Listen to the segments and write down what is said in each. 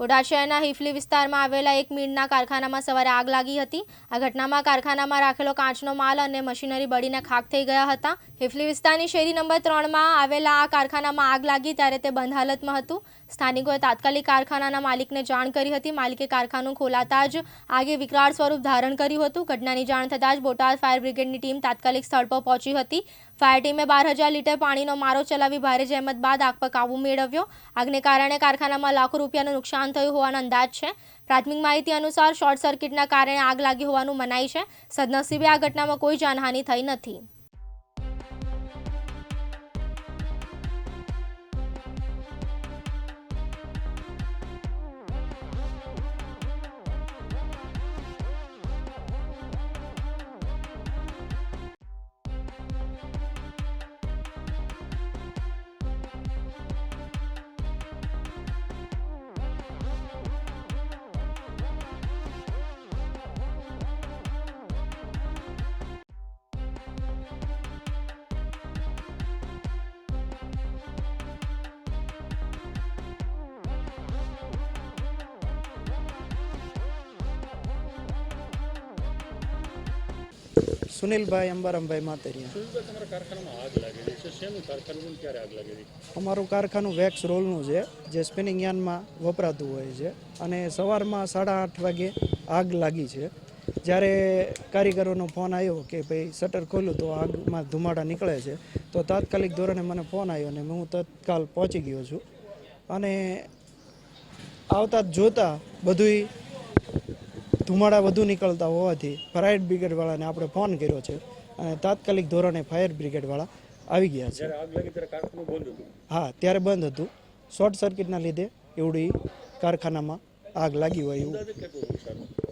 બોટાદ શહેરના હિફલી વિસ્તારમાં આવેલા એક મીણના કારખાનામાં સવારે આગ લાગી હતી. આ ઘટનામાં કારખાનામાં રાખેલો કાચનો માલ અને મશીનરી બળીને ખાક થઈ ગયા હતા. હિફલી વિસ્તારની શેરી નંબર ત્રણમાં આવેલા આ કારખાનામાં આગ લાગી ત્યારે તે બંધ હાલતમાં હતું. સ્થાનિકોએ તાત્કાલિક કારખાનાના માલિકને જાણ કરી હતી. માલિકે કારખાનું ખોલાતા જ આગે વિકરાળ સ્વરૂપ ધારણ કર્યું હતું. ઘટનાની જાણ થતાં જ બોટાદ ફાયર બ્રિગેડની ટીમ તાત્કાલિક સ્થળ પર પહોંચી હતી. ફાયર ટીમે બાર હજાર લીટર પાણીનો મારો ચલાવી ભારે જહેમત બાદ આગ પર કાબુ મેળવ્યો. આગને કારણે કારખાનામાં લાખો રૂપિયાનું નુકસાન થયું હોવાનો અંદાજ છે. પ્રાથમિક માહિતી અનુસાર શોર્ટ સર્કિટના કારણે આગ લાગી હોવાનું મનાય છે. સદનસીબે આ ઘટનામાં કોઈ જાનહાનિ થઈ નથી. ક્યારે અંબારામભાઈ લાગેલી અમારું કારખાનું વેક્સ રોલનું છે જે સ્પિનિંગ યાનમાં વપરાતું હોય છે અને સવારમાં સાડા આઠ વાગે આગ લાગી છે. જ્યારે કારીગરોનો ફોન આવ્યો કે ભાઈ શટર ખોલ્યું તો આગમાં ધુમાડા નીકળે છે તો તાત્કાલિક ધોરણે મને ફોન આવ્યો અને હું તત્કાલ પહોંચી ગયો છું. અને આવતા જ જોતા બધુંય ધુમાડા વધુ નીકળતા હોવાથી ફાયર બ્રિગેડવાળાને આપણે ફોન કર્યો છે. અને તાત્કાલિક ધોરણે ફાયર બ્રિગેડવાળા આવી ગયા છે. હા ત્યારે બંધ હતું. શોર્ટ સર્કિટના લીધે એવડી કારખાનામાં આગ લાગી હોય એવું.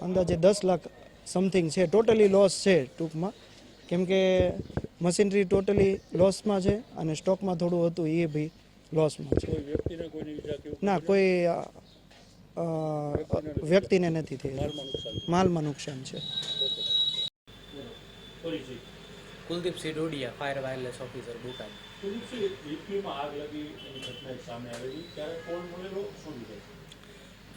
અંદાજે દસ લાખ સમથિંગ છે. ટોટલી લોસ છે ટૂંકમાં. કેમ કે મશીનરી ટોટલી લોસમાં છે અને સ્ટોકમાં થોડું હતું એ બી લોસમાં છે. ના કોઈ વ્યક્તિને નથી થઈ માલમાં નુકસાન છે. Kuldeepsinh Dodiya fire wireless officer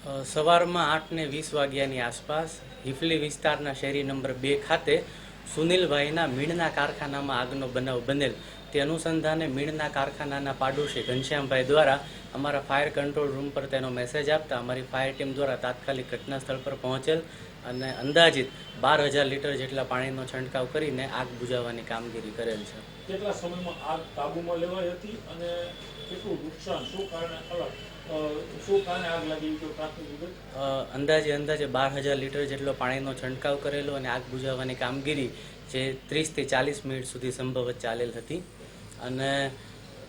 uh, સવારમાં આઠ ને વીસ વાગ્યાની આસપાસ હિફલી વિસ્તારના શેરી નંબર બે ખાતે સુનિલભાઈના મીણના કારખાનામાં આગનો બનાવ બનેલ. તે અનુસંધાને મીણના કારખાનાના પાડોશી ઘનશ્યામભાઈ દ્વારા અમારા ફાયર કંટ્રોલ રૂમ પર તેનો મેસેજ આપતા અમારી ફાયર ટીમ દ્વારા તાત્કાલિક ઘટના સ્થળ પર પહોંચેલ અને અંદાજિત બાર હજાર લીટર જેટલા પાણીનો છંટકાવ કરીને આગ બુજાવવાની કામગીરી કરેલ છે. કેટલા સમયમાં આગ કાબૂમાં લેવાઈ હતી અને કેટલું નુકસાન? શું કારણે અલગ? અંદાજે અંદાજે બાર હજાર લીટર જેટલો પાણીનો છંટકાવ કરેલો અને આગ બુઝાવવાની કામગીરી જે ત્રીસથી ચાલીસ મિનિટ સુધી સંભવત ચાલેલ હતી. અને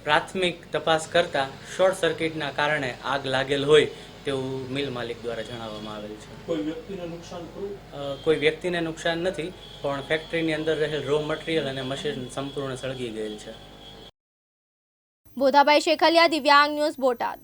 પ્રાથમિક તપાસ કરતાં શોર્ટ સર્કિટના કારણે આગ લાગેલ હોય તેવું મિલ માલિક દ્વારા જણાવવામાં આવેલ છે. કોઈ વ્યક્તિને નુકસાન કોઈ વ્યક્તિને નુકસાન નથી પણ ફેક્ટરીની અંદર રહેલ રો મટીરિયલ અને મશીન સંપૂર્ણ સળગી ગયેલ છે. બોધાભાઈ શેખલિયા દિવ્યાંગ ન્યૂઝ બોટાદ.